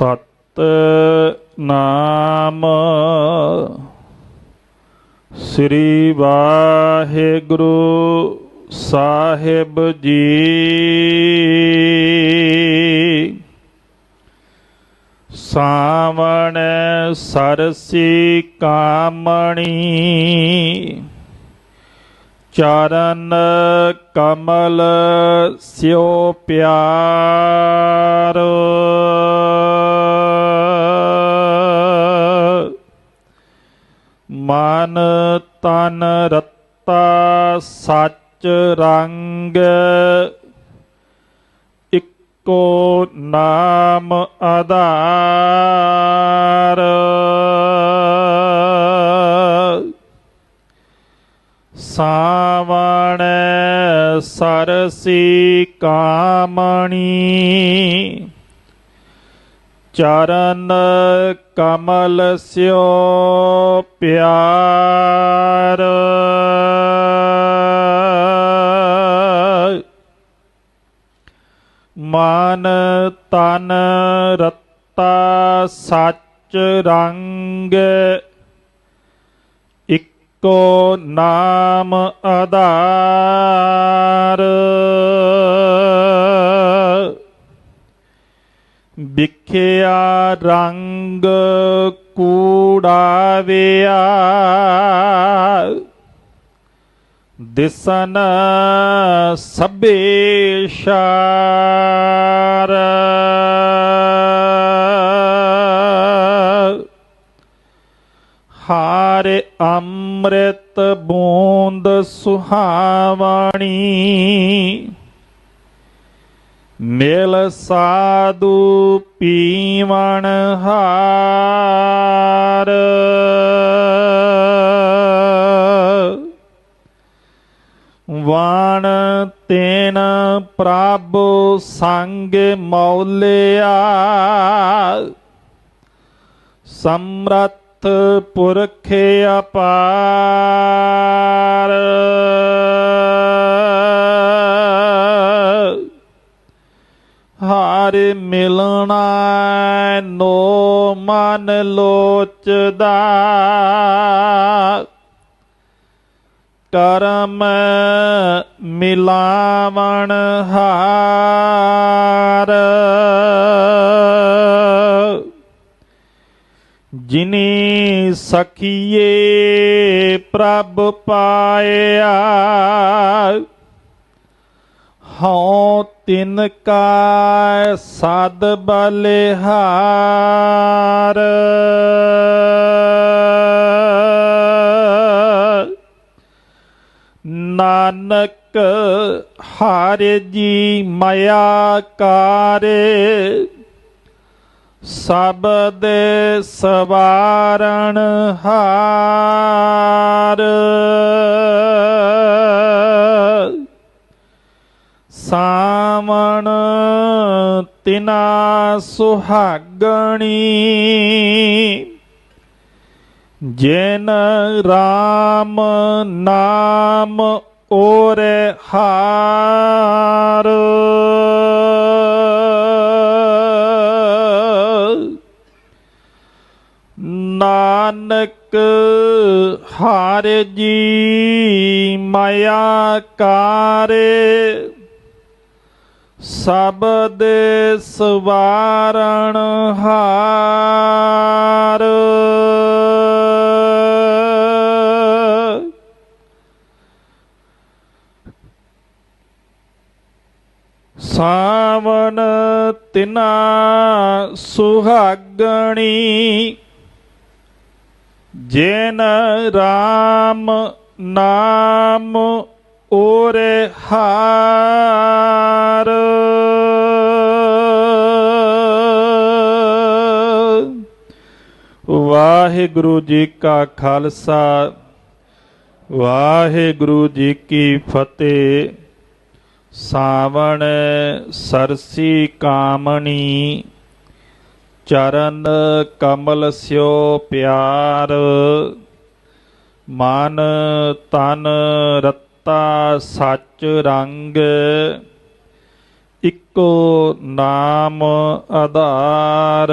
ਸਤ ਨਾਮ ਸ੍ਰੀ ਵਾਹਿਗੁਰੂ ਸਾਹਿਬ ਜੀ। ਸਾਵਣ ਸਰਸੀ ਕਾਮਣੀ ਚਰਨ ਕਮਲ ਸਿਓ ਪਿਆਰ। ਮਨ ਤਨ ਰਤਾ ਸੱਚ ਰੰਗ ਇੱਕੋ ਨਾਮ ਆਧਾਰ। ਸਾਵਣ ਸਰਸੀ ਕਾਮਣੀ ਚਰਨ ਕਮਲ ਸਿਓ ਪਿਆਰ। ਮਨ ਤਨ ਰਤਾ ਸੱਚ ਰੰਗ ਇੱਕੋ ਨਾਮ ਆਧਾਰ। ਵਿਖਿਆ ਰੰਗ ਕੂੜਾਵਿਆ। ਦਿਸਨ ਸਭੇ ਹਾਰੇ ਅੰਮ੍ਰਿਤ ਬੂੰਦ ਸੁਹਾਵਣੀ। ਮਿਲ ਸਾਧੂ ਪੀਵਣ ਹਾਰ। ਵਾਣ ਤੇਨ ਪ੍ਰਭ ਸੰਗ ਮੌਲਿਆ। ਸਮਰੱਥ ਪੁਰਖ ਅਪਾਰ। ਹਰ ਮਿਲਣਾ ਨੋ ਮਨ ਲੋਚਦਾ। ਕਰਮ ਮਿਲਾਵਣ ਹਾਰ। ਜਿਨੀ ਸਖੀਏ ਪ੍ਰਭ ਪਾਇਆ ਹਉ ਤਿਨ ਕਾ ਸਦ ਬਲਿਹਾਰ। ਨਾਨਕ ਹਰ ਜੀ ਮਾਇਆ ਕਾਰੇ ਸਬਦ ਸਵਾਰਣ ਹਾਰ। ਸਾਵਣ ਤਿਨਾ ਸੁਹਾਗਣੀ। ਜਿਨ RAM ਨਾਮ ਓਰੇ ਹਾਰ। ਨਾਨਕ ਹਰ ਜੀ ਮਾਇਆ ਕਾਰੇ। ਸਬਦ ਸਵਾਰਣ ਹਾਰ। ਸਾਵਨ ਤਿਨਾ ਸੁਹਾਗਣੀ ਜਿਨ RAM ਨਾਮ ਓਰੇ ਹਾਰ। ਵਾਹਿਗੁਰੂ ਜੀ ਕਾ ਖਾਲਸਾ, ਵਾਹਿਗੁਰੂ ਜੀ ਕੀ ਫਤਿਹ। ਸਾਵਣ ਸਰਸੀ ਕਾਮਣੀ, ਚਰਨ ਕਮਲ ਸਿਓ ਪਿਆਰ। ਮਨ ਤਨ ਰੱਤਾ ਸੱਚ ਰੰਗ, ਇੱਕੋ ਨਾਮ ਆਧਾਰ।